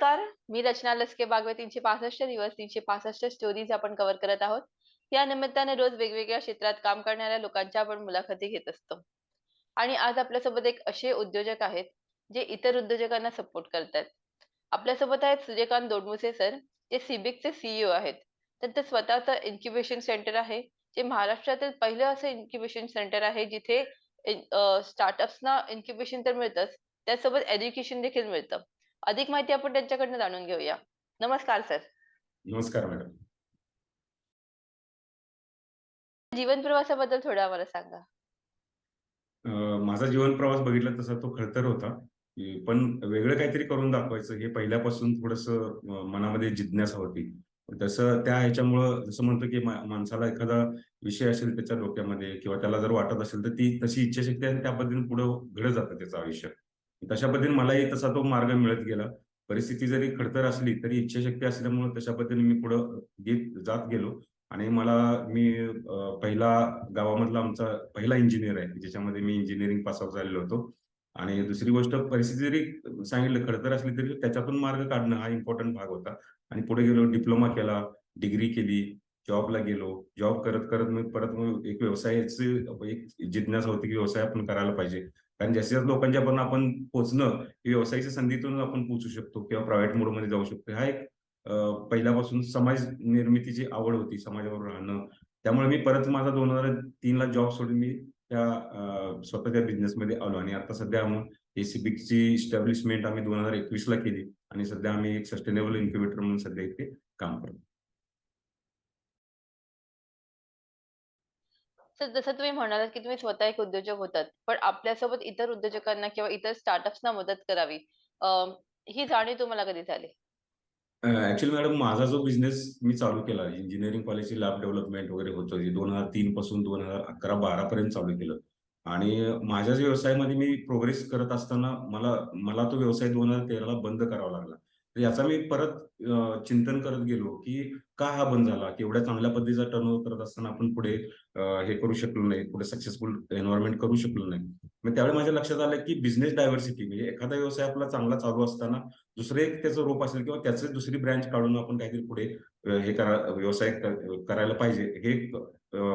नमस्कार. मी रचना लसके बागवे तीनशे पासष्ट दिवस तीनशे पासष्ट स्टोरीज आपण कव्हर करत आहोत. या निमित्ताने रोज वेगवेगळ्या क्षेत्रात काम करणाऱ्या लोकांच्या आपण मुलाखती घेत असतो. आणि आज आपल्यासोबत एक असे उद्योजक आहेत जे इतर उद्योजकांना सपोर्ट करतात आपल्यासोबत आहेत सूर्यकांत दोडमुसे सर जे सिबिकचे सीईओ आहेत. त्यांचं स्वतःचं इन्क्युबेशन सेंटर आहे जे महाराष्ट्रातील पहिलं असं इन्क्युबेशन सेंटर आहे जिथे स्टार्टअप्सना इन्क्युबेशन तर मिळतंच त्यासोबत एज्युकेशन देखील मिळतं. अधिक माहिती आपण त्यांच्याकडनं जाणून घेऊया. नमस्कार सर. नमस्कार मॅडम. जीवन प्रवासाबद्दल थोडं आम्हाला सांगा. अं, माझा जीवन प्रवास बघितला तसा तो खडतर होता पण वेगळं काहीतरी करून दाखवायचं हे पहिल्यापासून थोडस मनामध्ये जिज्ञासा होती. तसं त्या ह्याच्यामुळं जसं म्हणतो की मा- माणसाला एखादा विषय असेल त्याच्या डोक्यामध्ये किंवा त्याला जर वाटत असेल तर ती तशी इच्छाशक्ती आहे त्या पद्धतीने पुढे घडत जातं त्याचं आयुष्य. तशा पद्धतीने मलाही तसा तो मार्ग मिळत गेला. परिस्थिती जरी खडतर असली तरी इच्छाशक्ती असल्यामुळे तशा पद्धतीने मी पुढं घेत जात गेलो. आणि मला मी पहिला गावामधला आमचा पहिला इंजिनियर आहे. ज्याच्यामध्ये मी इंजिनिअरिंग पास आउट झालेलो होतो. आणि दुसरी गोष्ट परिस्थिती जरी सांगितलं खडतर असली तरी त्याच्यातून मार्ग काढणं हा इम्पॉर्टंट भाग होता. आणि पुढे गेलो डिप्लोमा केला डिग्री केली जॉबला गेलो. जॉब करत करत मी परत मग एक व्यवसायाची एक जिज्ञासा होती की व्यवसाय आपण करायला पाहिजे. कारण जास्तीत जास्त लोकांच्या पण आपण पोहोचणं हे व्यवसायाच्या संधीतून आपण पोहोचू शकतो किंवा प्रायव्हेट मोडमध्ये जाऊ शकतो. हा एक पहिल्यापासून समाज निर्मितीची आवड होती समाजावर राहणं. त्यामुळे मी परत माझा दोन हजार तीनला जॉब सोडून मी त्या स्वतःच्या बिझनेसमध्ये आलो. आणि आता सध्या मग एसीबीची इस्टॅब्लिशमेंट आम्ही दोन हजार एकवीस ला केली. आणि सध्या आम्ही एक सस्टेनेबल इन्क्युबेटर म्हणून सध्या इथे काम करतो. सर जसं तुम्ही म्हणालात की तुम्ही स्वतः एक उद्योजक होतात पण आपल्यासोबत इतर उद्योजकांना किंवा इतर स्टार्टअप्सना मदत करावी ही जाणीव तुम्हाला कधी झाली? ऍक्च्युली मॅडम माझा जो बिझनेस मी चालू केला इंजिनिअरिंग कॉलेजची लॅब डेव्हलपमेंट वगैरे होत दोन हजार तीन पासून दोन हजार अकरा बारा पर्यंत चालू केलं. आणि माझ्याच व्यवसायामध्ये मी प्रोग्रेस करत असताना मला मला तो व्यवसाय दोन हजार तेराला बंद करावा लागला. याचा मी परत चिंतन करत गेलो की का हा बंद झाला? की एवढ्या चांगल्या पद्धतीचा टर्न करत असताना आपण पुढे हे करू शकलो नाही पुढे सक्सेसफुल एन्व्हायरमेंट करू शकलो नाही. मग त्यावेळी माझ्या लक्षात आलं की बिझनेस डायव्हर्सिटी म्हणजे एखादा व्यवसाय आपला चांगला चालू असताना दुसरे एक त्याचं रोप असेल किंवा त्याचे दुसरी ब्रँच काढून आपण काहीतरी पुढे हे करा व्यवसाय करायला पाहिजे. हे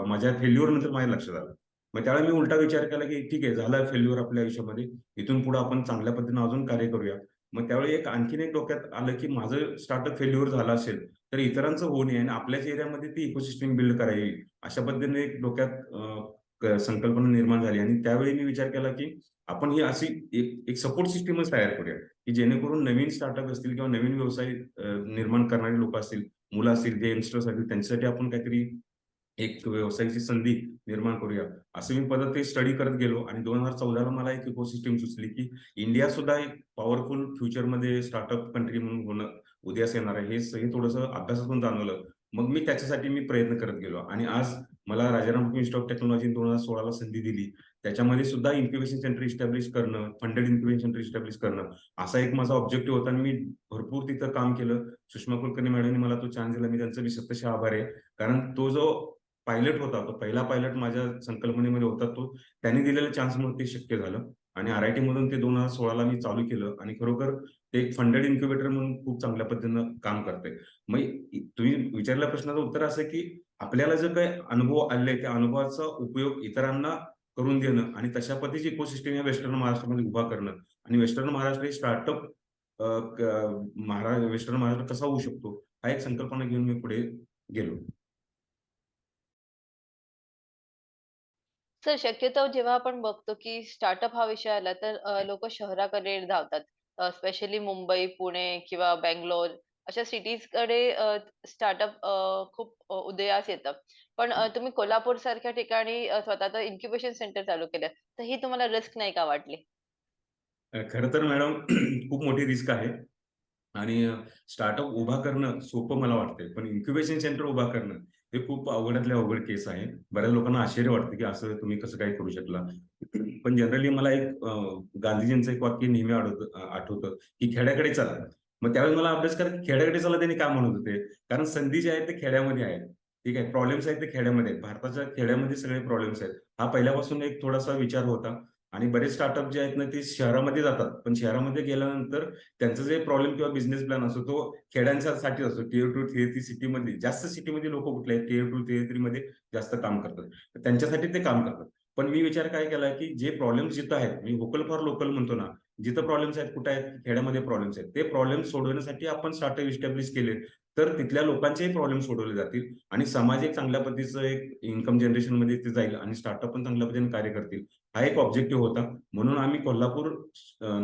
माझ्या फेल्युअर नंतर माझ्या लक्षात आलं. मग त्यावेळी मी उलटा विचार केला की ठीक आहे झालं फेल्युअर आपल्या आयुष्यामध्ये. इथून पुढे आपण चांगल्या पद्धतीने अजून कार्य करूया. मग त्यावेळी एक आणखीन एक डोक्यात आलं की माझं स्टार्टअप फेल्युअर झालं असेल तर इतरांचं होऊ नये आणि आपल्याच एरियामध्ये ती इकोसिस्टम बिल्ड करावी अशा पद्धतीने एक डोक्यात संकल्पना निर्माण झाली आणि त्यावेळी मी विचार केला की आपण ही अशी एक एक सपोर्ट सिस्टीमच तयार करूया की जेणेकरून नवीन स्टार्टअप असतील किंवा नवीन व्यवसाय निर्माण करणारे लोक असतील मुलं असतील जे यंगस्टर्स असतील त्यांच्यासाठी आपण काहीतरी एक व्यवसायाची संधी निर्माण करूया. असं मी पद्धत ते स्टडी करत गेलो आणि दोन हजार चौदाला मला एक इकोसिस्टम सुचली की इंडिया सुद्धा एक पॉवरफुल फ्युचरमध्ये स्टार्टअप कंट्री म्हणून होणं उद्यास येणार आहे. हे थोडस थोडंसं अभ्यासातून जाणवलं. मग मी त्याच्यासाठी मी प्रयत्न करत गेलो आणि आज मला राजाराम इन्स्टिट्यूट ऑफ टेक्नॉलॉजी दोन हजार सोळाला संधी दिली. त्याच्यामध्ये सुद्धा इन्क्युबेशन सेंटर इस्टॅब्लिश करणं फंडेड इन्क्युबेशन सेंटर इस्टॅब्लिश करणं असा एक माझा ऑब्जेक्टिव्ह होता आणि मी भरपूर तिथं काम केलं. सुषमा कुलकर्णी मॅडमने मला तो चान्स दिला. मी त्यांचा मी सत्यशः आभार आहे. कारण तो जो पायलट होता तो. पहिला पायलट माझ्या संकल्पनेमध्ये होता तो. त्यांनी दिलेल्या चान्समुळे ते शक्य झालं. आणि आर आय टी मधून ते दोन हजार सोळाला मी चालू केलं. आणि खरोखर ते एक फंडेड इन्क्युबेटर म्हणून खूप चांगल्या पद्धतीनं काम करते मग तुम्ही विचारल्या प्रश्नाचं उत्तर असं की आपल्याला जे काही अनुभव आले त्या अनुभवाचा उपयोग इतरांना करून देणं आणि तशा पद्धतीची इकोसिस्टम या वेस्टर्न महाराष्ट्रामध्ये उभा करणं. आणि वेस्टर्न महाराष्ट्र हे स्टार्टअप महाराष्ट्र वेस्टर्न महाराष्ट्र कसा होऊ शकतो हा एक संकल्पना घेऊन मी पुढे गेलो. सर शक्यतो जेव्हा आपण बघतो की स्टार्टअप हा विषय आला तर लोक शहराकडे धावतात. स्पेशली मुंबई पुणे किंवा बँगलोर अशा सिटीजकडे स्टार्टअप खूप अ, उदयास येतं. पण अ, तुम्ही कोल्हापूर सारख्या ठिकाणी अ, स्वतःचं इन्क्युबेशन सेंटर चालू केलं तर ही तुम्हाला रिस्क नाही का वाटली? खर तर मॅडम खूप मोठी रिस्क आहे. आणि स्टार्टअप उभा करणं सोपं मला वाटतंय पण इन्क्युबेशन सेंटर उभा करणं हे खूप अवघडातल्या अवघड केस आहे बऱ्याच लोकांना आश्चर्य वाटतं की असं तुम्ही कसं काय करू शकला. पण जनरली मला एक गांधीजींचं एक वाक्य नेहमी आठवतं आठवतं की खेड्याकडे चला. मग त्यावेळेस मला अभ्यास करा की खेड्याकडे चला त्यांनी का म्हणत होते? कारण संधी जे आहेत ते खेड्यामध्ये आहेत. ठीक आहे? प्रॉब्लेम्स आहेत ते खेड्यामध्ये आहेत. भारताच्या खेड्यामध्ये सगळे प्रॉब्लेम्स आहेत. हा पहिल्यापासून एक थोडासा विचार होता. आणि बरेच स्टार्टअप जे आहेत ना ते शहरामध्ये जातात. पण शहरामध्ये गेल्यानंतर त्यांचा जे प्रॉब्लेम किंवा बिझनेस प्लॅन असतो तो खेड्यांसाठी असतो टिअर टू टिअर थ्री सिटीमध्ये जास्त सिटीमध्ये लोक कुठले आहेत? टिअर टू टिअर थ्री मध्ये जास्त काम करतात. त्यांच्यासाठी ते काम करतात. पण मी विचार काय केला की जे प्रॉब्लेम्स जिथं आहेत मी व्होकल फॉर लोकल म्हणतो ना जिथं प्रॉब्लेम्स आहेत कुठे आहेत? खेड्यामध्ये प्रॉब्लेम्स आहेत. ते प्रॉब्लेम सोडवण्यासाठी आपण स्टार्टअप इस्टॅब्लिश केले तर तिथल्या लोकांचेही प्रॉब्लेम सोडवले जातील आणि समाज एक चांगल्या पद्धतीचं एक इन्कम जनरेशनमध्ये ते जाईल आणि स्टार्टअप पण चांगल्या पद्धतीने कार्य करतील. हा एक ऑब्जेक्टिव्ह होता. म्हणून आम्ही कोल्हापूर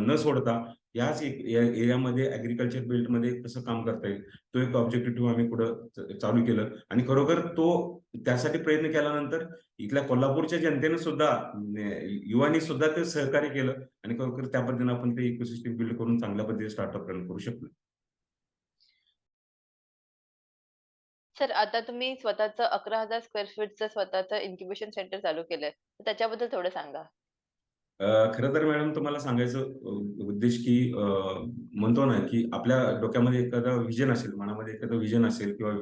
न सोडता याच एक एरियामध्ये ऍग्रिकल्चर बेल्टमध्ये कसं काम करता येईल तो एक ऑब्जेक्टिव्ह आम्ही पुढे चालू केलं. आणि खरोखर तो त्यासाठी प्रयत्न केल्यानंतर इथल्या कोल्हापूरच्या जनतेनं सुद्धा युवानी सुद्धा ते सहकार्य केलं. आणि खरोखर त्या पद्धतीने आपण ते इकोसिस्टम बिल्ड करून चांगल्या पद्धतीने स्टार्टअप रन करू शकलो. सर आता तुम्ही स्वतःचं अकरा हजार स्क्वेअर फीटचं स्वतःचं इन्क्युबेशन सेंटर चालू केलंय. तर त्याच्याबद्दल थोडं सांगा. अ, खरं तर मॅडम तुम्हाला सांगायचं अ, उद्देश की अ, म्हणतो ना की आपल्या डोक्यामध्ये एखादा विजन असेल मनामध्ये एखादं विजन असेल किंवा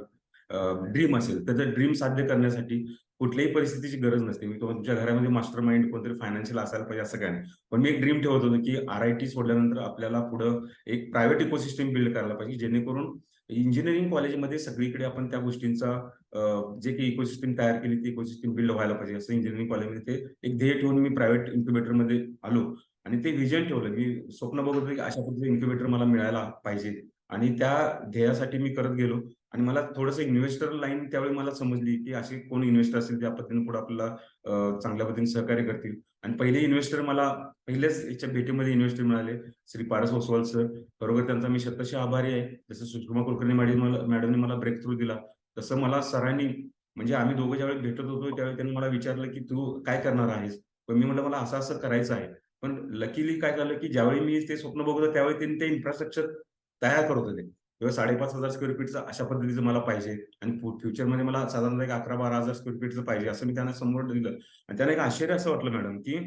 ड्रीम असेल तर त्या ड्रीम साध्य करण्यासाठी कुठल्याही परिस्थितीची गरज नसते. मी तुम्हाला तुमच्या घरामध्ये मास्टर माइंड कोणतरी फायनान्शियल असायला पाहिजे असं काय नाही. पण मी एक ड्रीम ठेवत होतो की आर आय टी सोडल्यानंतर आपल्याला पुढं एक प्रायव्हेट इकोसिस्टम बिल्ड करायला पाहिजे जेणेकरून इंजिनिअरिंग कॉलेजमध्ये सगळीकडे आपण त्या गोष्टींचा जे काही इकोसिस्टम तयार केली ती इकोसिस्टम बिल्ड व्हायला पाहिजे. असं इंजिनिअरिंग कॉलेजमध्ये ते एक ध्येय ठेवून मी प्रायव्हेट इन्क्युबेटरमध्ये आलो. आणि ते विजन ठेवलं मी स्वप्न बघत होतो की अशा पद्धतीचे इन्क्युबेटर मला मिळायला पाहिजे. आणि त्या ध्येयासाठी मी करत गेलो. आणि मला थोडंसं इन्व्हेस्टर लाईन त्यावेळी मला समजली की असे कोण इन्व्हेस्टर असेल त्या पद्धतीने पुढे आपल्याला चांगल्या पद्धतीने सहकार्य करतील. आणि पहिले इन्व्हेस्टर मला पहिल्याच याच्या भेटीमध्ये इन्व्हेस्टर मिळाले श्री पारस ओसवाल सर बरोबर त्यांचा मी शतशी आभारी आहे. जसं सुषमा कुलकर्णी मॅडम मला मॅडमने मला ब्रेक थ्रू दिला तसं मला सरांनी म्हणजे आम्ही दोघं ज्यावेळी भेटत होतो त्यावेळी त्यांनी मला विचारलं की तू काय करणार आहेस? पण मी म्हटलं मला असं असं करायचं आहे. पण लकीली काय झालं की ज्यावेळी मी ते स्वप्न बघत होतो त्यावेळी त्यांनी ते इन्फ्रास्ट्रक्चर तयार करत होते. किंवा साडेपाच हजार स्क्वेअर फीटचं अशा पद्धतीचं मला पाहिजे. आणि फ्युचरमध्ये मला साधारणतः एक अकरा बारा हजार स्क्वेअर फीटचं पाहिजे असं मी त्यांना समोर दिलं. आणि त्यांना एक आश्चर्य असं वाटलं मॅडम की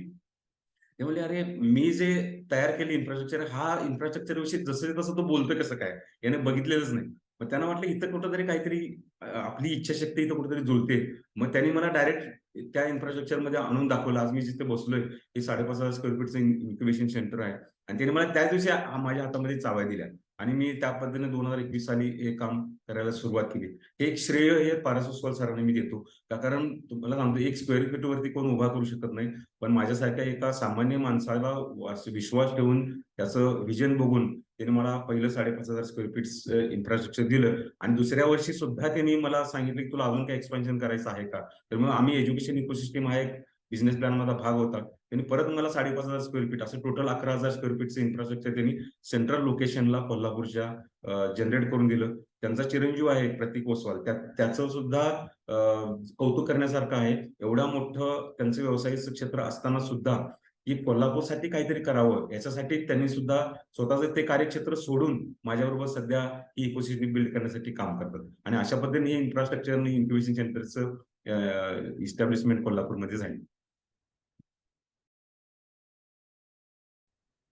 ते म्हणले अरे मी जे तयार केले इन्फ्रास्ट्रक्चर हा इन्फ्रास्ट्रक्चर विषयी जसं तसं तो बोलतोय कसं काय? याने बघितलेलंच नाही. मग त्यांना वाटलं इथं कुठंतरी काहीतरी आपली इच्छाशक्ती इथं कुठेतरी जुळते. मग त्यांनी मला डायरेक्ट त्या इन्फ्रास्ट्रक्चरमध्ये आणून दाखवलं. आज मी जिथे बसलोय हे साडेपाच हजार स्क्वेअर फीटचं इन्क्युबेशन सेंटर आहे. आणि त्यांनी मला त्याच दिवशी माझ्या हातामध्ये चाव्या दिल्या. आणि मी त्या पद्धतीने दोन हजार एकवीस साली हे काम करायला सुरुवात केली. एक श्रेय हे पारसोस्वाल सरांना मी देतो. कारण तुम्हाला सांगतो एक स्क्वेअर फीट वरती कोण उभा करू शकत नाही. पण माझ्यासारख्या एका सामान्य माणसाला विश्वास ठेवून त्याचं विजन बघून त्याने मला पहिलं साडेपाच हजार स्क्वेअर फीट इन्फ्रास्ट्रक्चर दिलं. आणि दुसऱ्या वर्षी सुद्धा त्यांनी मला सांगितलं की तुला अजून काय एक्सपेन्शन करायचं आहे का? तर मग आम्ही एज्युकेशन इकोसिस्टम हा एक बिझनेस प्लॅन माझा भाग होता. त्यांनी परत मला साडेपाच हजार स्क्वेअर फीट असं टोटल अकरा हजार स्क्वेअर फीटचं इन्फ्रास्ट्रक्चर त्यांनी सेंट्रल लोकेशनला कोल्हापूरच्या जनरेट करून दिलं. त्यांचा चिरंजीव आहे प्रतीक ओसवाल. त्या त्याचं सुद्धा कौतुक करण्यासारखं आहे. एवढा मोठं त्यांचं व्यवसायिक क्षेत्र असताना सुद्धा की कोल्हापूरसाठी काहीतरी करावं याच्यासाठी त्यांनी सुद्धा स्वतःचं ते कार्यक्षेत्र सोडून माझ्याबरोबर सध्या ही इकोसिस्टम बिल्ड करण्यासाठी काम करतात. आणि अशा पद्धतीने हे इन्फ्रास्ट्रक्चर आणि इन्क्युबेशन सेंटरचं इस्टॅब्लिशमेंट कोल्हापूरमध्ये झाली.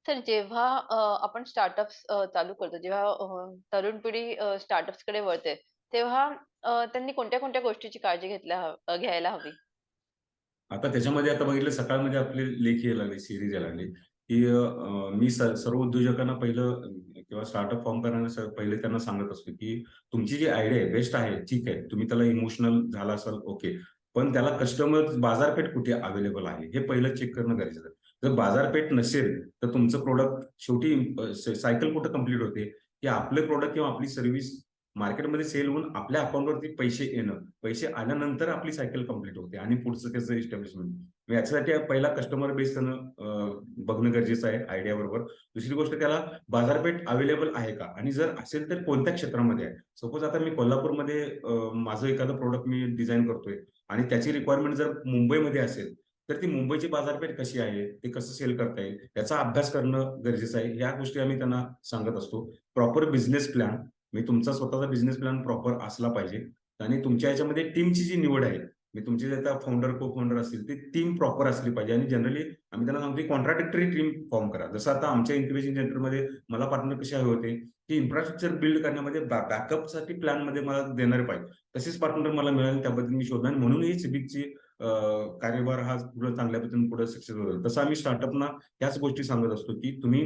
सर जेव्हा अ, आपण स्टार्टअप्स चालू करतो जेव्हा अ, तरुण पिढी स्टार्टअप्सकडे वळते तेव्हा अ, त्यांनी कोणत्या कोणत्या गोष्टीची काळजी घेतल्या अ, घ्यायला हवी? आता त्याच्यामध्ये आता बघितलं सकाळमध्ये आपले लेख यायला लागले सिरीज यायला लागली की मी स- सर्व उद्योजकांना पहिलं किंवा स्टार्टअप फॉर्म करायला पहिले त्यांना सांगत असतो की तुमची जी आयडिया आहे बेस्ट आहे ठीक आहे तुम्ही त्याला इमोशनल झाला असाल ओके पण त्याला कस्टमर बाजारपेठ कुठे अवेलेबल आहे हे पहिलं चेक करणं गरजेचं आहे. जर बाजारपेठ नसेल तर तुमचं प्रोडक्ट शेवटी सायकल कुठं कंप्लीट होते? की आपले प्रोडक्ट किंवा आपली सर्व्हिस मार्केटमध्ये सेल होऊन आपल्या अकाउंटवरती पैसे येणं. पैसे आल्यानंतर आपली सायकल कंप्लीट होते आणि पुढचं त्याचं इस्टॅब्लिशमेंट याच्यासाठी पहिला कस्टमर बेस त्यानं बघणं गरजेचं आहे आयडिया बरोबर. दुसरी गोष्ट त्याला बाजारपेठ अवेलेबल आहे का? आणि जर असेल तर कोणत्या क्षेत्रामध्ये आहे? सपोज आता मी कोल्हापूरमध्ये माझं एखादं प्रोडक्ट मी डिझाईन करतोय आणि त्याची रिक्वायरमेंट जर मुंबईमध्ये असेल तर ती मुंबईची बाजारपेठ कशी आहे? ते कसं सेल करता येईल? याचा अभ्यास करणं गरजेचं आहे. या गोष्टी आम्ही त्यांना सांगत असतो. प्रॉपर बिझनेस प्लॅन मी तुमचा स्वतःचा बिझनेस प्लॅन प्रॉपर असला पाहिजे. आणि तुमच्या याच्यामध्ये टीमची जी निवड आहे मी तुमचे जे आता फाउंडर को फाउंडर असतील ती टीम प्रॉपर असली पाहिजे. आणि जनरली आम्ही त्यांना सांगतो कॉन्ट्रॅक्टरी टीम फॉर्म करा. जसं आता आमच्या इन्क्युबेशन सेंटरमध्ये मला पार्टनर कसे हवे होते की इन्फ्रास्ट्रक्चर बिल्ड करण्यामध्ये बॅकअपसाठी प्लॅनमध्ये मला देणारे पाहिजे. तसेच पार्टनर मला मिळाले. त्याबद्दल मी शोधणार म्हणून ही सिबिकची कार्यभार हा पुढे चांगल्या पद्धतीने पुढे सक्सेस होतो तसं आम्ही स्टार्टअपना ह्याच गोष्टी सांगत असतो की तुम्ही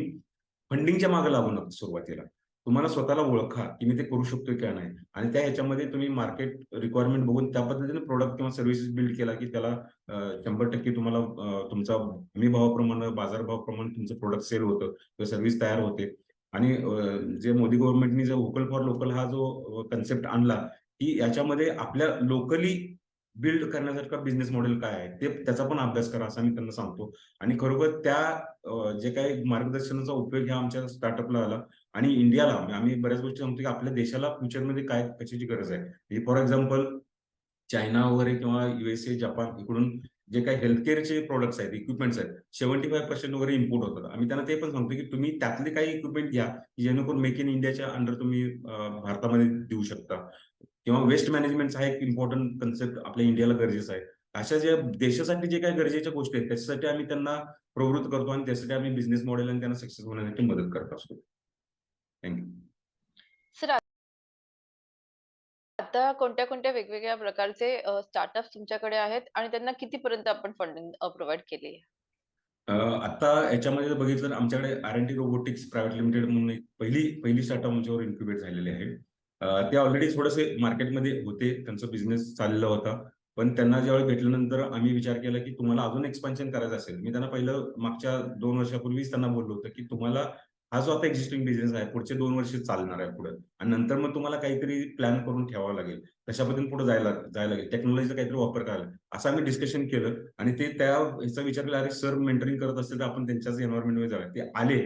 फंडिंगच्या मागे लागू नका सुरुवातीला. तुम्हाला स्वतःला ओळखा की मी ते करू शकतोय का नाही. आणि त्या ह्याच्यामध्ये तुम्ही मार्केट रिक्वायरमेंट बघून त्या पद्धतीने प्रोडक्ट किंवा सर्व्हिसेस बिल्ड केला की त्याला शंभर टक्के तुम्हाला तुमचा हमी भावाप्रमाणे बाजारभावाप्रमाणे तुमचं प्रोडक्ट सेल होतं किंवा सर्व्हिस तयार होते. आणि जे मोदी गव्हर्नमेंटनी जो व्होकल फॉर लोकल हा जो कन्सेप्ट आणला की याच्यामध्ये आपल्या लोकली बिल्ड करण्यासारखा बिझनेस मॉडेल काय आहे ते त्याचा पण अभ्यास करा असं मी त्यांना सांगतो. आणि खरोखर त्या जे काही मार्गदर्शनाचा उपयोग ह्या आमच्या स्टार्टअपला आला आणि इंडियाला म्हणजे आम्ही बऱ्याच गोष्टी सांगतो की आपल्या देशाला फ्युचरमध्ये काय कशाची गरज आहे. म्हणजे फॉर एक्झाम्पल चायना वगैरे किंवा युएसए जपान इकडून जे काही हेल्थकेअरचे प्रोडक्ट्स आहेत इक्विपमेंट्स आहेत सेव्हन्टी फाय पर्सेंट वगैरे इम्पोर्ट होतात. आम्ही त्यांना ते पण सांगतो की तुम्ही त्यातले काही इक्विपमेंट घ्या की जेणेकरून मेक इन इंडियाच्या अंडर तुम्ही भारतामध्ये देऊ शकता. किंवा वेस्ट मॅनेजमेंटचा हा एक इम्पॉर्टंट कन्सेप्ट आपल्या इंडियाला गरजेचा आहे. अशा ज्या देशासाठी जे काही गरजेच्या गोष्टी आहेत त्याच्यासाठी आम्ही त्यांना प्रवृत्त करतो आणि त्यासाठी आम्ही बिझनेस मॉडेल आणि त्यांना सक्सेस होण्यासाठी मदत करत असतो. थँक्यू आता कोणत्या कोणत्या वेगवेगळ्या प्रकारचे स्टार्टअप तुमच्याकडे आहेत आणि त्यांना कितीपर्यंत आपण फंडिंग प्रोव्हाइड केली आहे? आता याच्यामध्ये जर बघितलं आमच्याकडे R N T robotics private limited म्हणून पहिली पहिली स्टार्टअप आमच्यावर इन्क्युबेट झालेले आहे. ते ऑलरेडी थोडेसे मार्केटमध्ये होते त्यांचा बिझनेस चाललेला होता. पण त्यांना ज्यावेळी भेटल्यानंतर आम्ही विचार केला की तुम्हाला अजून एक्सपान्शन करायचं असेल. मी त्यांना पहिलं मागच्या दोन वर्षापूर्वीच त्यांना बोललो होतं की तुम्हाला हा जो आता एक्झिस्टिंग बिझनेस आहे पुढचे दोन वर्ष चालणार आहे पुढे. आणि नंतर मग तुम्हाला काहीतरी प्लॅन करून ठेवावं लागेल. कशा पद्धतीने पुढे जायला जायला लागेल. टेक्नॉलॉजीचा काहीतरी वापर करायला असं आम्ही डिस्कशन केलं. आणि ते त्या ह्याचा विचार केला अरे सर मेंटरिंग करत असेल तर आपण त्यांच्याच एन्व्हायरमेंटमध्ये जाऊया. ते आले.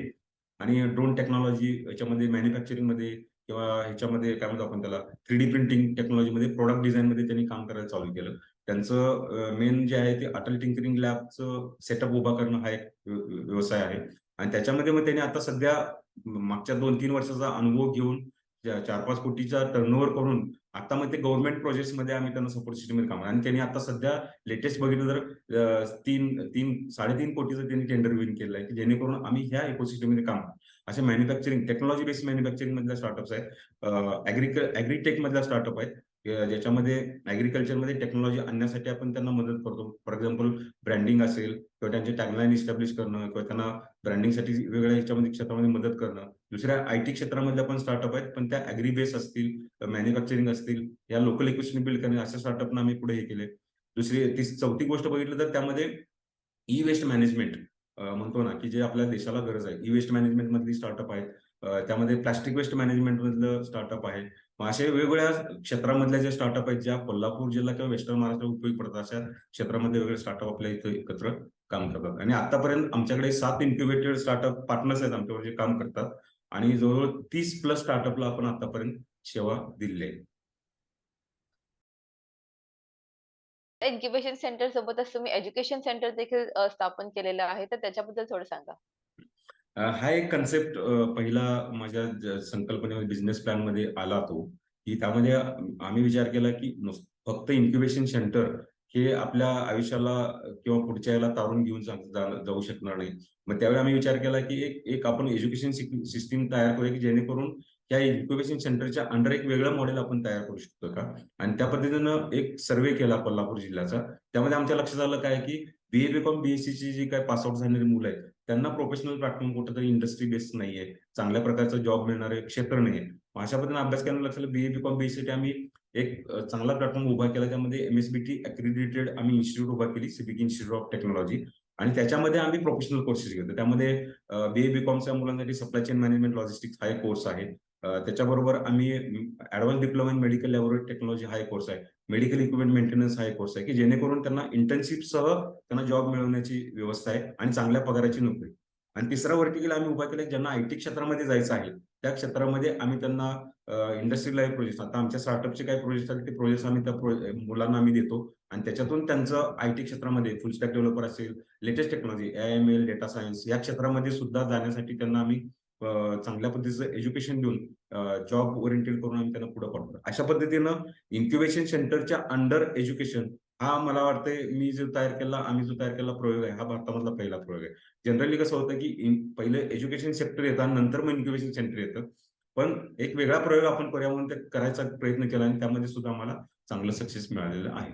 आणि ड्रोन टेक्नॉलॉजी याच्यामध्ये मॅन्युफॅक्चरिंगमध्ये किंवा ह्याच्यामध्ये काय म्हणतो आपण त्याला थ्री डी प्रिंटिंग टेक्नॉलॉजीमध्ये प्रोडक्ट डिझाईन मध्ये त्यांनी काम करायला चालू केलं. त्यांचं मेन जे आहे ते अटल टिंकरिंग लॅबचं सेटअप उभा करणं हा एक व्यवसाय आहे. आणि त्याच्यामध्ये मग त्यांनी आता सध्या मागच्या दोन तीन वर्षाचा अनुभव घेऊन चार पाच कोटीचा टर्नओव्हर करून आता मग ते गव्हर्नमेंट प्रोजेक्टमध्ये आम्ही त्यांना सपोर्ट सिस्टममध्ये काम आणि त्यांनी आता सध्या लेटेस्ट बघितलं तर तीन तीन साडेतीन कोटीचं त्यांनी टेंडर विन केलं आहे की जेणेकरून आम्ही ह्या इकोसिस्टममध्ये काम असे मॅन्युफॅक्चरिंग टेक्नॉलॉजी बेस्ड मॅन्युफॅक्चरिंग मधल्या स्टार्टअप्स आहेत. ऍग्रिक ऍग्रीटेक मधल्या स्टार्टअप आहेत. ज्याच्यामध्ये ऍग्रिकल्चरमध्ये टेक्नॉलॉजी आणण्यासाठी आपण त्यांना मदत करतो. फॉर एक्झाम्पल ब्रँडिंग असेल किंवा त्यांचे टॅगलाईन इस्टॅब्लिश करणं किंवा त्यांना ब्रँडिंगसाठी वेगवेगळ्या ह्याच्यामध्ये क्षेत्रामध्ये मदत करणं. दुसऱ्या आय टी क्षेत्रामध्ये पण स्टार्टअप आहेत पण त्या ऍग्री बेस असतील मॅन्युफॅक्चरिंग असतील या लोकल इक्वेशन बिल्ड करणे अशा स्टार्टअपना आम्ही पुढे हे केले. दुसरी ती चौथी गोष्ट बघितलं तर त्यामध्ये ई वेस्ट मॅनेजमेंट म्हणतो ना की जे आपल्या देशाला गरज आहे. ई वेस्ट मॅनेजमेंट मधली स्टार्टअप आहेत. त्यामध्ये प्लास्टिक वेस्ट मॅनेजमेंट मधलं स्टार्टअप आहे. मग असे वेगवेगळ्या क्षेत्रामधल्या ज्या स्टार्टअप आहेत ज्या कोल्हापूर जिल्हा किंवा वेस्टर्न महाराष्ट्र उपयोगी पडतात अशा क्षेत्रामध्ये वेगळे स्टार्टअप आपल्या इथं एकत्र काम करतात. आणि आतापर्यंत आमच्याकडे सात इन्क्युबेटेड स्टार्टअप पार्टनर्स आहेत आमच्यावर जे काम करतात. आणि जवळजवळ तीस प्लस स्टार्टअपला आपण आतापर्यंत सेवा दिलेली आहे. इन्क्युबेशन सेंटर सोबतच तुम्ही एज्युकेशन सेंटर देखील स्थापन केलेलं आहे. तर त्याच्याबद्दल थोडं सांगा. हा एक कन्सेप्ट पहिला माझ्या संकल्पनेमध्ये बिझनेस प्लॅनमध्ये आला तो. की त्यामध्ये आम्ही विचार केला की फक्त इन्क्युबेशन सेंटर हे आपल्या आयुष्याला किंवा पुढच्या याला तारून घेऊन जाऊ शकणार नाही. मग त्यावेळी आम्ही विचार केला की एक एक आपण एज्युकेशन सिस्टीम तयार करूया की जेणेकरून या इन्क्युबेशन सेंटरच्या अंडर एक वेगळं मॉडेल आपण तयार करू शकतो का? आणि त्या पद्धतीनं एक सर्वे केला कोल्हापूर जिल्ह्याचा. त्यामध्ये आमच्या लक्षात आलं काय की बीए बीकॉम बीएससी ची जी काय पास आउट झालेली मुलं आहेत त्यांना प्रोफेशनल प्लॅटफॉर्म कुठेतरी इंडस्ट्री बेस्ड नाहीये. चांगल्या प्रकारचं जॉब मिळणारे क्षेत्र नाहीये. अशा पद्धतीने अभ्यास केल्यानं लक्षात आलं बीए बीकॉम बीएससी आम्ही एक चांगला प्लॅटफॉर्म उभा केला. त्यामध्ये एमएसबीटी अक्रेडिटेड आम्ही इन्स्टिट्यूट उभा केली सिबिक इन्स्टिट्यूट ऑफ टेक्नॉलॉजी आणि त्याच्यामध्ये आम्ही प्रोफेशनल कोर्सेस घेतो त्यामध्ये बीए बीकॉमच्या मुलांसाठी सप्लाय चेन मॅनेजमेंट लॉजिस्टिक्स हा एक कोर्स आहे. त्याच्याबरोबर आम्ही advance diploma in medical laboratory technology हा एक कोर्स आहे. मेडिकल इक्विपमेंट मेंटेनन्स हा एक कोर्स आहे की जेणेकरून त्यांना इंटर्नशिपसह त्यांना जॉब मिळवण्याची व्यवस्था आहे आणि चांगल्या पगाराची नोकरी. आणि तिसरा वर्टिकल आम्ही उभा केला ज्यांना आय टी क्षेत्रामध्ये जायचं आहे त्या क्षेत्रामध्ये आम्ही त्यांना इंडस्ट्री लाईव्ह प्रोजेक्ट आता आमच्या स्टार्टअपचे काही प्रोजेक्ट आहेत ते प्रोजेक्ट आम्ही त्या मुलांना आम्ही देतो आणि त्याच्यातून त्यांचं आय टी क्षेत्रामध्ये फुल स्टॅक डेव्हलपर असेल latest technology M L data science या क्षेत्रामध्ये सुद्धा जाण्यासाठी त्यांना आम्ही चांगल्या पद्धतीचं एज्युकेशन देऊन जॉब ओरिएंटेड करून आम्ही त्यांना पुढे पाठवतो अशा पद्धतीनं इन्क्युबेशन सेंटरच्या अंडर एज्युकेशन हा मला वाटतंय मी जो तयार केला आम्ही जो तयार केला प्रयोग आहे हा भारतामधला पहिला प्रयोग आहे. जनरली कसं होतं की पहिले एज्युकेशन सेक्टर येतं आणि नंतर मग इन्क्युबेशन सेंटर येतं. पण एक वेगळा प्रयोग आपण करूया म्हणून ते करायचा प्रयत्न केला आणि त्यामध्ये सुद्धा आम्हाला चांगलं सक्सेस मिळालेलं आहे.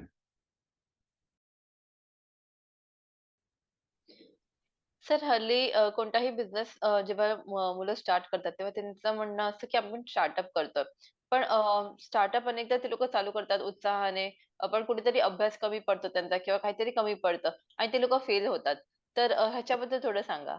सर हल्ली अ, कोणताही बिझनेस जेव्हा मुलं स्टार्ट करतात, तेव्हा त्यांचं म्हणणं असतं, की आपण स्टार्टअप करतोय. पण स्टार्टअप अनेकदा ते लोकं चालू करतात उत्साहाने, अ, पण कुठेतरी अभ्यास कमी पडतो त्यांचा किंवा काहीतरी कमी पडतं आणि ते लोकं फेल होतात. तर अ, ह्याच्याबद्दल थोडं सांगा?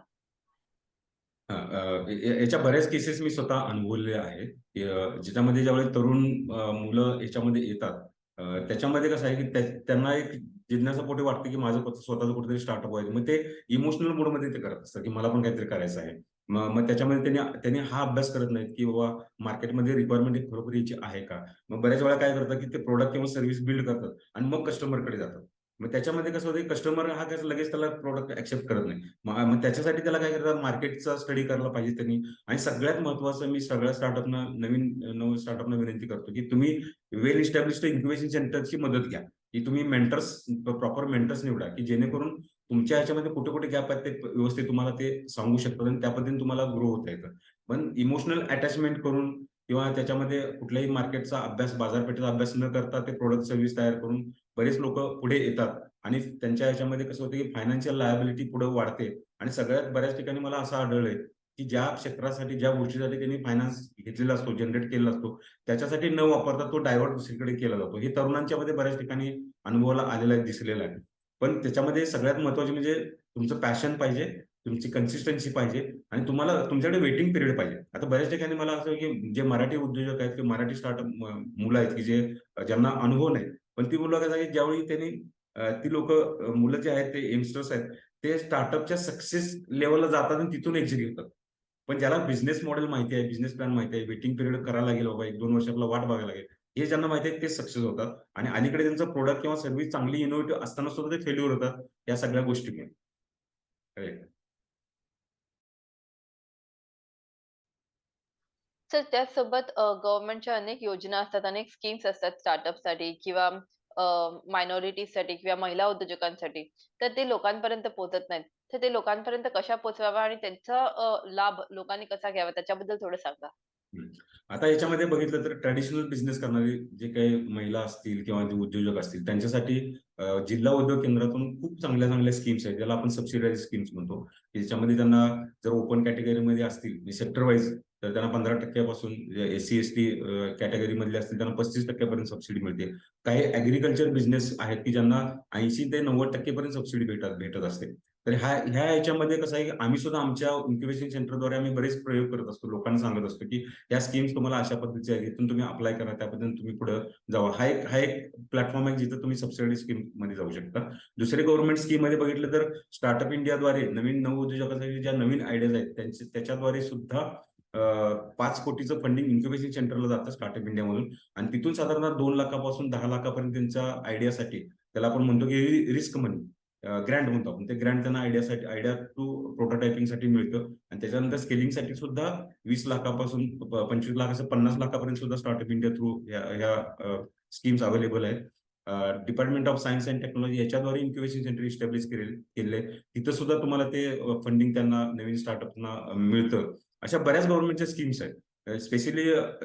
हां, अ, या याच्या बऱ्याच केसेस मी स्वतः अनुभवलेल्या आहेत. अ, ज्याच्यामध्ये ज्यावेळेस तरुण अ, मुलं याच्यामध्ये येतात, त्याच्यामध्ये कसं आहे, की त्यांना एक जिज्ञासापोटी वाटतं, की माझं स्वतःचं कुठेतरी स्टार्टअप व्हायचं. मग ते इमोशनल मोडमध्ये ते करत असतात, की मला पण काहीतरी करायचं आहे. मग मग त्याच्यामध्ये त्यांनी त्यांनी हा अभ्यास करत नाहीत, की बाबा मार्केटमध्ये रिक्वायरमेंट खरोखर याची आहे का? मग बऱ्याच वेळा काय करतात, की ते प्रोडक्ट किंवा सर्व्हिस बिल्ड करतात आणि मग कस्टमरकडे जातात. मग त्याच्यामध्ये कसं होतं, कस्टमर हा कसं लगेच त्याला प्रॉडक्ट ऍक्सेप्ट करत नाही. मग त्याच्यासाठी त्याला काय करतात, मार्केटचा स्टडी करायला पाहिजे त्यांनी आणि सगळ्यात महत्वाचं मी सगळ्या स्टार्टअपना नवीन नवीन स्टार्टअपना विनंती करतो, की तुम्ही वेल इस्टॅब्लिश्ड इन्क्युबेशन सेंटरची मदत घ्या, की तुम्ही मेंटर्स प्रॉपर मेंटर्स निवडा, की जेणेकरून तुमच्या ह्याच्यामध्ये कुठे-कुठे गॅप आहेत ते व्यवस्थित तुम्हाला ते सांगू शकतात आणि त्या पद्धतीने तुम्हाला ग्रो होता येतं. पण इमोशनल अटॅचमेंट करून किंवा त्याच्यामध्ये कुठल्याही मार्केटचा अभ्यास, बाजारपेठेचा अभ्यास न करता ते प्रोडक्ट सर्व्हिस तयार करून बरेच लोक पुढे येतात आणि त्यांच्या याच्यामध्ये कसं होतं, की फायनान्शियल लायबिलिटी पुढे वाढते आणि सगळ्यात बऱ्याच ठिकाणी मला असं आढळलंय, की ज्या क्षेत्रासाठी, ज्या गोष्टीसाठी त्यांनी फायनान्स घेतलेला असतो, जनरेट केलेला असतो, त्याच्यासाठी न वापरता तो डायव्हर्ट दुसरीकडे केला जातो. हे तरुणांच्यामध्ये बऱ्याच ठिकाणी अनुभवाला आलेला आहे, आहे. पण त्याच्यामध्ये सगळ्यात महत्त्वाचे म्हणजे तुमचं पॅशन पाहिजे, तुमची कन्सिस्टन्सी पाहिजे आणि तुम्हाला तुमच्याकडे वेटिंग पिरियड पाहिजे. आता बऱ्याच ठिकाणी मला असं की जे मराठी उद्योजक आहेत किंवा मराठी स्टार्टअप मुलं आहेत, की जे ज्यांना अनुभव नाही. पण ती मुलं कसं ज्यावेळी त्यांनी ती लोक मुलं जे आहेत, ते यंगस्टर्स आहेत, ते स्टार्टअपच्या सक्सेस लेवलला जातात आणि तिथून एक्झिट घेतात. पण ज्याला बिझनेस मॉडेल माहिती आहे, बिझनेस प्लॅन माहिती आहे, वेटिंग पिरियड करायला लागेल बाबा 1-2 वर्ष आपल्याला वाट बघायला लागेल. हे ज्यांना माहिती आहे ते सक्सेस होतात आणि अलीकडे त्यांचं प्रोडक्ट किंवा सर्व्हिस चांगली इनोव्हेटिव्ह असताना सुद्धा ते फेल्युअर होतात, या सगळ्या गोष्टीमुळे. सर त्याचसोबत अ, गव्हर्नमेंटच्या अनेक योजना असतात, अनेक स्कीम्स असतात स्टार्टअपसाठी किंवा अ, मायनॉरिटीजसाठी किंवा महिला उद्योजकांसाठी. तर ते लोकांपर्यंत पोहोचत नाहीत. तर ते लोकांपर्यंत कशा पोहोचवाव्या आणि त्यांचा अ, लाभ लोकांनी कसा घ्यावा त्याच्याबद्दल थोडं सांगा? हं. आता याच्यामध्ये बघितलं तर ट्रॅडिशनल बिझनेस करणारी जे काही महिला असतील किंवा जे उद्योजक असतील त्यांच्यासाठी अ, जिल्हा उद्योग केंद्रातून खूप चांगल्या-चांगल्या स्कीम्स आहेत. ज्याला आपण सबसिडायज स्कीम्स म्हणतो. त्याच्यामध्ये त्यांना जर ओपन कॅटेगरीमध्ये असतील, सेक्टर वाईज तर त्यांना पंधरा टक्क्यापासून एससी एस टी कॅटेगरी मधले असतील त्यांना पस्तीस टक्क्यापर्यंत सबसिडी मिळते. काही एग्रीकल्चर बिझनेस आहेत, की ज्यांना 80% ते नव्वद टक्केपर्यंत सबसिडी भेटत भेटत असते. तर ह्या ह्या याच्यामध्ये कसं आहे, की आम्ही सुद्धा आमच्या इन्क्युबेशन सेंटरद्वारे आम्ही बरेच प्रयोग करत असतो. लोकांना सांगत असतो, की या स्कीम्स तुम्हाला अशा पद्धतीच्या आहेत. इथून तुम्ही अप्लाय करा. त्या पद्धतीने तुम्ही पुढे जावा. हा एक हा एक प्लॅटफॉर्म आहे जिथं तुम्ही सबसिडी स्कीममध्ये जाऊ शकता. दुसरे गव्हर्नमेंट स्कीममध्ये बघितलं तर स्टार्टअप इंडियाद्वारे नवीन नवउद्योजकांसाठी ज्या नवीन आयडियाज आहेत त्यांचे त्याच्याद्वारे सुद्धा पाच कोटीचं फंडिंग इन्क्युबेशन सेंटरला जातं स्टार्टअप इंडियामधून आणि तिथून साधारणतः दोन लाखापासून दहा लाखापर्यंत त्यांच्या आयडियासाठी त्याला आपण म्हणतो, की रिस्क मनी ग्रँट म्हणतो आपण. ते ग्रँट त्यांना आयडियासाठी आयडिया टू प्रोटोटायपिंगसाठी मिळतं आणि त्याच्यानंतर स्केलिंगसाठी सुद्धा वीस लाखापासून पंचवीस लाख असं 50 लाखापर्यंत सुद्धा स्टार्टअप इंडिया थ्रू ह्या ह्या स्कीम्स अवेलेबल आहेत. Department of science and technology याच्याद्वारे incubation centre establish केलेले केले तिथं सुद्धा तुम्हाला ते फंडिंग त्यांना नवीन स्टार्टअपना मिळतं. अशा बऱ्याच गव्हर्नमेंटच्या स्कीम्स आहेत. स्पेशली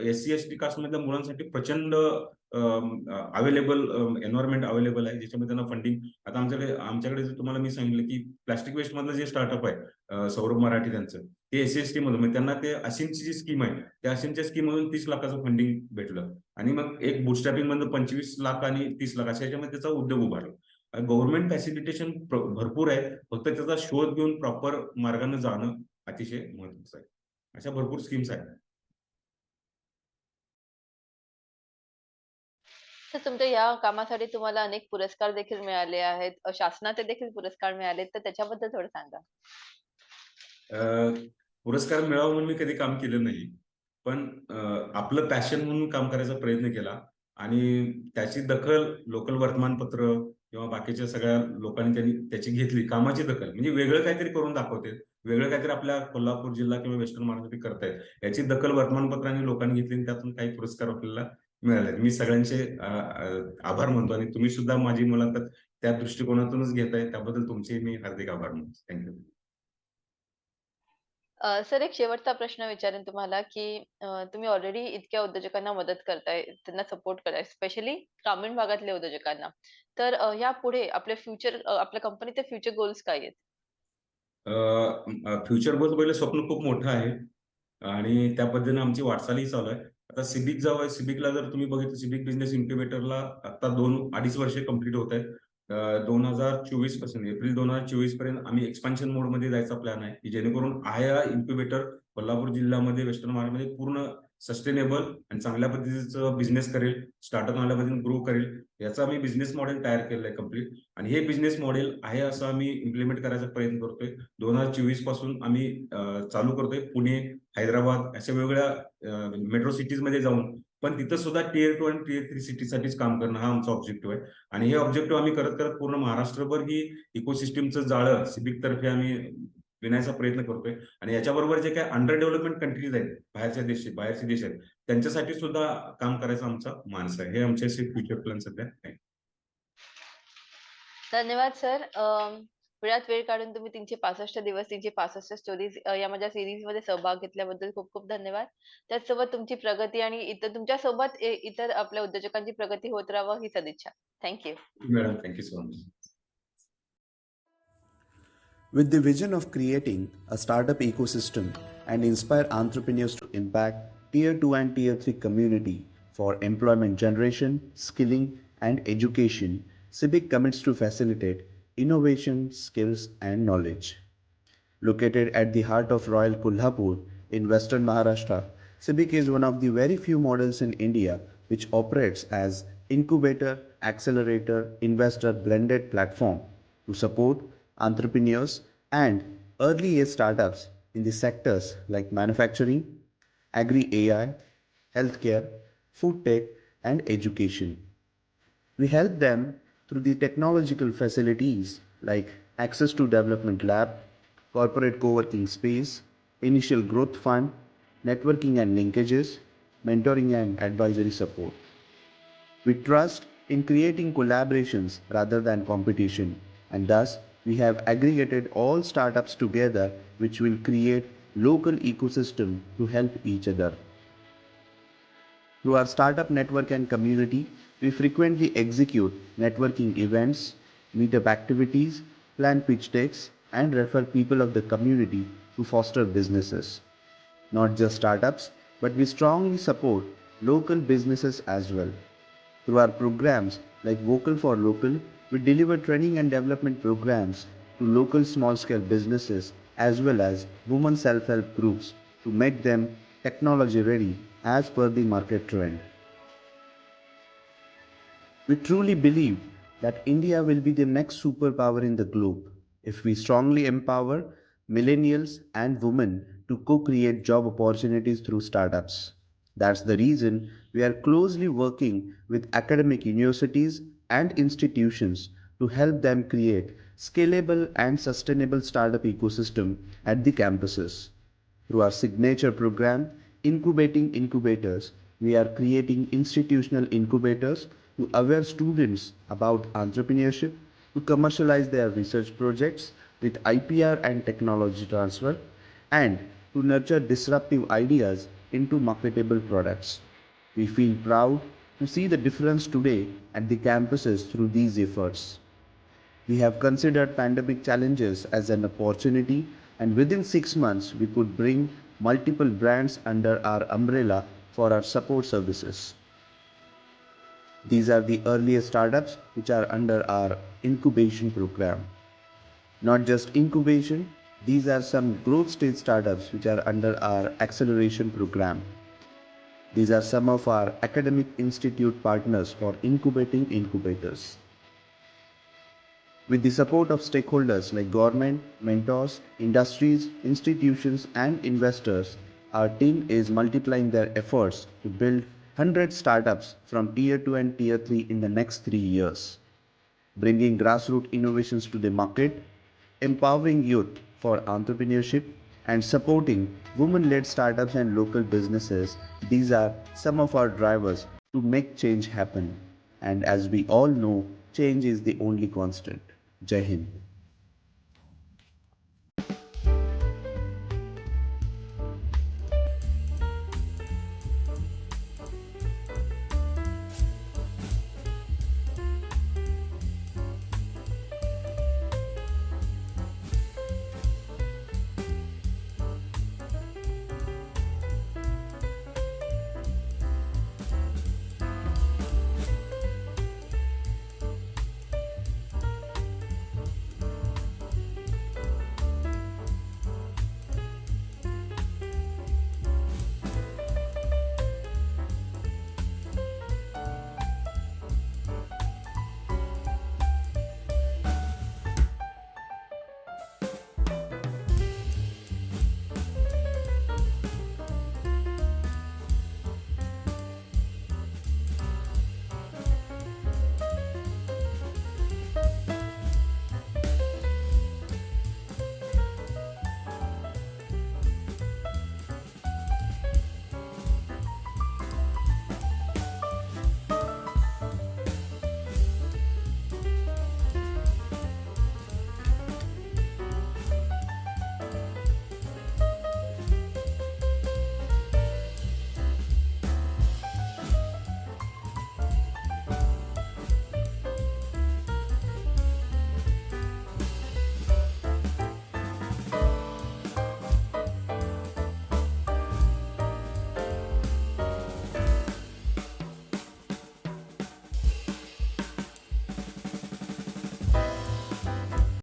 एस-सी, एस-टी कास्टमधल्या मुलांसाठी प्रचंड अवेलेबल एन्व्हायरमेंट अवेलेबल आहे. ज्याच्यामध्ये त्यांना फंडिंग आता आमच्याकडे आमच्याकडे तुम्हाला मी सांगितलं, की प्लास्टिक वेस्ट मधलं जे स्टार्टअप आहे सौरभ मराठी त्यांचं. ते एस-सी-एस-टी मधून म्हणजे त्यांना ते असिमची जी स्कीम आहे, त्या असिमच्या स्कीममधून 30 लाखाचं फंडिंग भेटलं आणि मग एक बुटस्टॅपिंग मधून पंचवीस लाख आणि तीस लाख अशा याच्यामध्ये त्याचा उद्योग उभारला. गव्हर्नमेंट फॅसिलिटेशन भरपूर आहे. फक्त त्याचा शोध घेऊन प्रॉपर मार्गाने जाणं अतिशय महत्त्वाचं आहे. अशा भरपूर स्कीम्स आहेत. तर तुमच्या या कामासाठी तुम्हाला अनेक पुरस्कार देखील मिळाले आहेत. शासनाचे देखील पुरस्कार मिळालेत. तर त्याच्याबद्दल थोडं सांगा? अ, पुरस्कार मिळावा म्हणून मी कधी काम केलं नाही. पण आपलं पॅशन म्हणून काम करायचा प्रयत्न केला आणि त्याची दखल लोकल वर्तमानपत्र किंवा बाकीच्या सगळ्या लोकांनी त्यांनी त्याची घेतली. कामाची दखल म्हणजे वेगळं काहीतरी करून दाखवते. वेगळं काहीतरी आपल्या कोल्हापूर जिल्हा किंवा वेस्टर्न महाराष्ट्रात करतायत. याची दखल वर्तमानपत्रांनी लोकांनी घेतली आणि त्यातून काही पुरस्कार आपल्याला मिळाले. मी सगळ्यांचे आभार मानतो आणि तुम्ही सुद्धा माझी मुलाखत त्या दृष्टिकोनातूनच घेताय. त्याबद्दल तुमचे मी हार्दिक आभार मानतो. थँक्यू अ, सर एक शेवटचा प्रश्न विचारेन तुम्हाला, की अ, तुम्ही ऑलरेडी इतक्या उद्योजकांना मदत करताय, त्यांना सपोर्ट करताय, स्पेशली ग्रामीण भागातल्या उद्योजकांना. तर अ, यापुढे आपले फ्युचर अ, आपल्या कंपनीचे फ्युचर गोल्स काय आहेत? फ्युचर गोल्स पहिले स्वप्न खूप मोठं आहे आणि त्या पद्धतीने आमची वाटचालही चालू आहे आता सिबिक जवळ आहे सिबिकला जर तुम्ही बघितलं सिबिक बिझनेस इन्क्युबेटरला आता दोन अडीच वर्षे कंप्लीट होत आहेत दोन हजार चोवीसपासून एप्रिल दोन हजार चोवीसपर्यंत आम्ही एक्सपान्शन मोडमध्ये जायचा प्लॅन आहे की जेणेकरून आया इन्क्युबेटर कोल्हापूर जिल्ह्यामध्ये वेस्टर्न महाराष्ट्रामध्ये पूर्ण सस्टेनेबल आणि चांगल्या पद्धतीचं बिझनेस करेल स्टार्टअप चांगल्या पद्धतीने ग्रो करेल याचा आम्ही बिझनेस मॉडेल तयार केलेलं आहे कंप्लीट आणि हे बिझनेस मॉडेल आहे असं आम्ही इम्प्लिमेंट करायचा प्रयत्न करतोय. दोन हजार चोवीसपासून आम्ही चालू करतोय पुणे हैदराबाद अशा वेगवेगळ्या मेट्रो सिटीजमध्ये जाऊन पण तिथं सुद्धा टीयर टू आणि टीयर थ्री सिटीसाठीच काम करणं हा आमचा ऑब्जेक्टिव्ह आहे. आणि हे ऑब्जेक्टिव्ह आम्ही करत करत पूर्ण महाराष्ट्रभर ही इकोसिस्टीमचं जाळं सिबिकतर्फे आम्ही विण्याचा प्रयत्न करतोय. आणि याच्याबरोबर जे काही अंडर डेव्हलपमेंट कंट्रीज आहेत बाहेरच्या देश बाहेरचे देश आहेत त्यांच्यासाठी सुद्धा काम करायचा आमचा मानस आहे. हे आमचे फ्युचर प्लॅन सध्या आहे. धन्यवाद सर वेळात वेळ काढून तुम्ही तीनशे पासष्ट दिवस तीनशे पासष्ट स्टोरीज या माझ्या सिरीजमध्ये सहभाग घेतल्याबद्दल खूप खूप धन्यवाद त्याचसोबत तुमची प्रगती आणि इतर तुमच्यासोबत इतर आपल्या उद्योजकांची प्रगती होत राहावं ही सदिच्छा thank you madam thank you so much With the vision of creating a startup ecosystem and inspire entrepreneurs to impact tier 2 and tier 3 community for employment generation, skilling and education, Civic commits to facilitate innovation, skills and knowledge. Located at the heart of Royal Kolhapur in western Maharashtra, Civic is one of the very few models in India which operates as incubator, accelerator, investor blended platform to support entrepreneurs and early age startups in the sectors like manufacturing, agri AI, healthcare, food tech, and education. We help them through the technological facilities like access to development lab, corporate co-working space, initial growth fund, networking and linkages, mentoring and advisory support. We trust in creating collaborations rather than competition and thus we have aggregated all startups together which will create local ecosystem to help each other. Through our startup network and community, we frequently execute networking events, meetup activities, plan pitch decks, and refer people of the community to foster businesses. Not just startups, but we strongly support local businesses as well. Through our programs like Vocal for Local, we deliver training and development programs to local small scale businesses as well as women self help groups to make them technology ready as per the market trend. We truly believe that India will be the next superpower in the globe if we strongly empower millennials and women to co create job opportunities through startups. That's the reason we are closely working with academic universities and institutions to help them create scalable and sustainable startup ecosystem at the campuses. Through our signature program, Incubating Incubators, we are creating institutional incubators to aware students about entrepreneurship, to commercialize their research projects with IPR and technology transfer, and to nurture disruptive ideas into marketable products. We feel proud to see the difference today at the campuses through these efforts. We have considered pandemic challenges as an opportunity and within 6 months we could bring multiple brands under our umbrella for our support services. These are the earliest startups which are under our incubation program. Not just incubation, these are some growth stage startups which are under our acceleration program. These are some of our academic institute partners for incubating incubators. With the support of stakeholders like government, mentors, industries, institutions, and investors, our team is multiplying their efforts to build 100 startups from Tier 2 and Tier 3 in the next three years, bringing grassroots innovations to the market, empowering youth for entrepreneurship, and supporting women led startups and local businesses. These are some of our drivers to make change happen. And as we all know, change is the only constant. Jai Hind.